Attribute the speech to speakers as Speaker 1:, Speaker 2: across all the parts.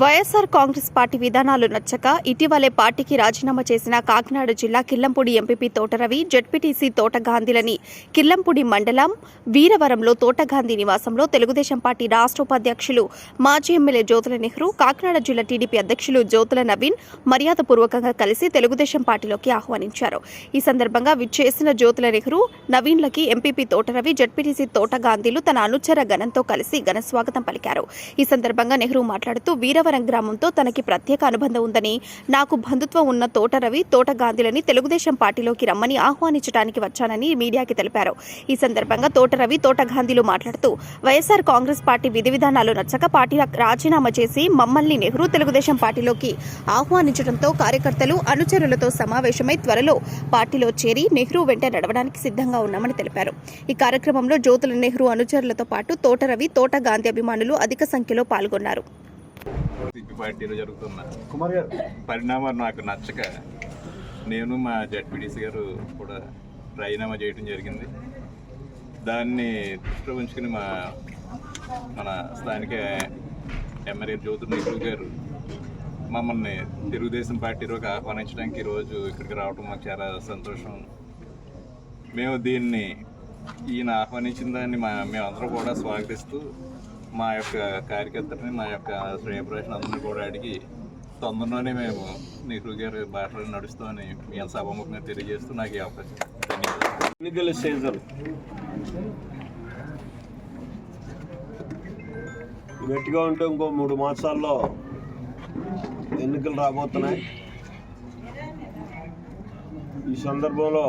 Speaker 1: YSR Congress party విధానాలు నచ్చక ఇటీవలే పార్టీకి రాజీనామా చేసిన కాకినాడ జిల్లా కిల్లంపూడి ఎంపీపీ తోటరవి జడ్పీటీసీ తోటగాంధీలని కిల్లంపూడి మండలం వీరవరంలో తోటగాంధీ నివాసంలో తెలుగుదేశం పార్టీ రాష్ట్ర ఉపాధ్యక్షులు మాజీ ఎమ్మెల్యే జ్యోతుల నెహ్రూ కాకినాడ జిల్లా టీడీపీ అధ్యక్షులు జ్యోతుల నవీన్ మర్యాదపూర్వకంగా కలిసి తెలుగుదేశం పార్టీలోకి ఆహ్వానించారు. ఈ సందర్భంగా విచ్చేసిన జ్యోతుల నెహ్రూ నవీన్లకి ఎంపీపీ తోటరవి జడ్పీటీసీ తోట గాంధీలు తన అనుచర గణంతో కలిసి ఘన స్వాగతం పలికారు. ఈ సందర్భంగా నెహ్రూ మాట్లాడుతూ వీరవరం గ్రామంతో తనకి ప్రత్యేక అనుబంధం ఉందని నాకు బంధుత్వం ఉన్న తోట రవి తోట గాంధీలని తెలుగుదేశం పార్టీలోకి రమ్మని ఆహ్వానించడానికి వచ్చానని మీడియాకి తెలిపారు. ఈ సందర్భంగా తోట రవి తోట గాంధీలు మాట్లాడుతూ వైఎస్ఆర్ కాంగ్రెస్ పార్టీ విధి విధానాలు నచ్చక పార్టీ రాజీనామా చేసి మమ్మల్ని నెహ్రూ తెలుగుదేశం పార్టీలోకి ఆహ్వానించడంతో కార్యకర్తలు అనుచరులతో సమావేశమై త్వరలో పార్టీలో చేరి నెహ్రూ వెంట నడవడానికి సిద్ధంగా ఉన్నామని తెలిపారు. ఈ కార్యక్రమంలో జ్యోతుల నెహ్రూ అనుచరులతో పాటు తోట రవి తోట గాంధీ అభిమానులు అధిక సంఖ్యలో పాల్గొన్నారు.
Speaker 2: పార్టీలో జరుగుతున్న
Speaker 3: కుమార్ గారు
Speaker 2: పరిణామాలు నాకు నచ్చక నేను మా జడ్పీడీసీ గారు కూడా రాజీనామా చేయడం జరిగింది. దాన్ని దృష్టిలో ఉంచుకుని మా మన స్థానిక ఎమ్మెల్యే జ్యోతి నెహ్రూ గారు మమ్మల్ని తెలుగుదేశం పార్టీలోకి ఆహ్వానించడానికి ఈరోజు ఇక్కడికి రావడం మాకు చాలా సంతోషం. మేము దీన్ని ఈయన ఆహ్వానించిన దాన్ని మా మేమందరం కూడా స్వాగతిస్తూ మా యొక్క కార్యకర్తని మా యొక్క శ్రేయప్రవేశం అందరినీ కూడా అడిగి తొందరలోనే మేము నెహ్రూ గారి బాటలో నడుస్తామని మీ సభాముఖంగా తెలియజేస్తూ నాకు ఈ అవకాశం
Speaker 3: ఎన్నికల సీజన్? గట్టిగా ఉంటే ఇంకో మూడు మాసాల్లో ఎన్నికలు రాబోతున్నాయి. ఈ సందర్భంలో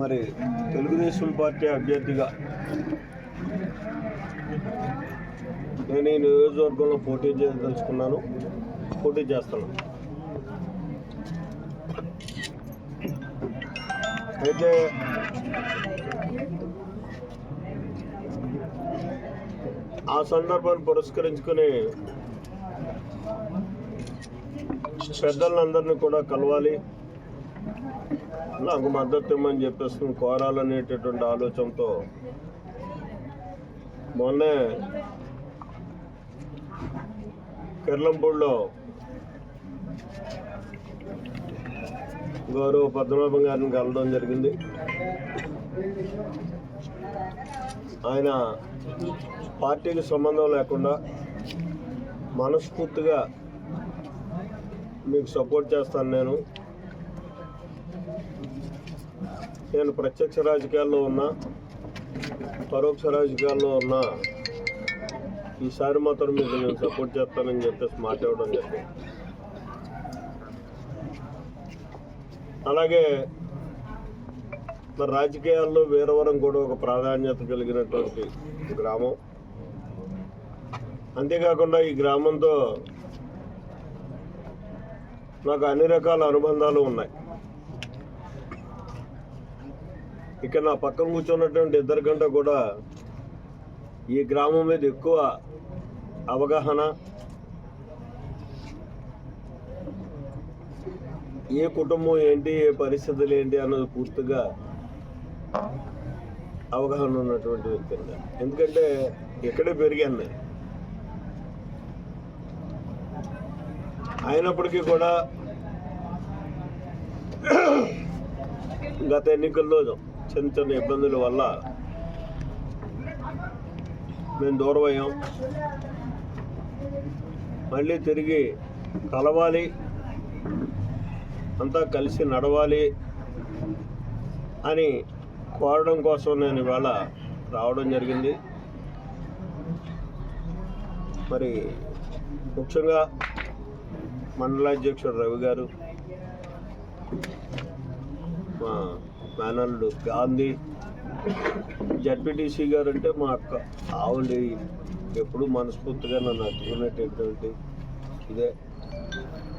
Speaker 3: మరి తెలుగుదేశం పార్టీ అభ్యర్థిగా నేను ఈ నియోజకవర్గంలో పోటీ చేయదలుచుకున్నాను. పోటీ చేస్తాను అయితే ఆ సందర్భాన్ని పురస్కరించుకొని పెద్దలందరినీ కూడా కలవాలి. నాకు మద్దతు ఇమ్మని చెప్పేసి కోరాలనేటటువంటి ఆలోచనతో మొన్నే కిర్లంపూడిలో గౌరవ పద్మనాభం గారిని కలవడం జరిగింది. ఆయన పార్టీకి సంబంధం లేకుండా మనస్ఫూర్తిగా మీకు సపోర్ట్ చేస్తాను నేను. నేను ప్రత్యక్ష రాజకీయాల్లో ఉన్నా పరోక్ష రాజకీయాల్లో ఉన్నా ఈసారి మాత్రం మీకు నేను సపోర్ట్ చేస్తానని చెప్పేసి మాట్లాడడం జరిగింది. అలాగే మరి రాజకీయాల్లో వీరవరం కూడా ఒక ప్రాధాన్యత కలిగినటువంటి గ్రామం. అంతేకాకుండా ఈ గ్రామంతో నాకు అన్ని రకాల అనుబంధాలు ఉన్నాయి. ఇక్కడ నా పక్కన కూర్చున్నటువంటి ఇద్దరి కంటే కూడా ఈ గ్రామం మీద ఎక్కువ అవగాహన ఏ కుటుంబం ఏంటి ఏ పరిస్థితులు ఏంటి అన్నది పూర్తిగా అవగాహన ఉన్నటువంటి వ్యక్తి ఎందుకంటే ఇక్కడే పెరిగాను నేను అయినప్పటికీ కూడా గత ఎన్నికల్లో చిన్న చిన్న ఇబ్బందుల వల్ల మేము దూరం అయ్యాం. మళ్ళీ తిరిగి కలవాలి. అంతా కలిసి నడవాలి అని కోరడం కోసం నేను ఇవాళ రావడం జరిగింది. మరి ముఖ్యంగా మండలాధ్యక్షుడు రవి గారు మా మేనల్లుడు గాంధీ జడ్పీటీసీ గారు అంటే మా అక్క. ఆవులి ఎప్పుడు మనస్ఫూర్తిగా నన్ను అట్టుకునేటటువంటి ఇదే.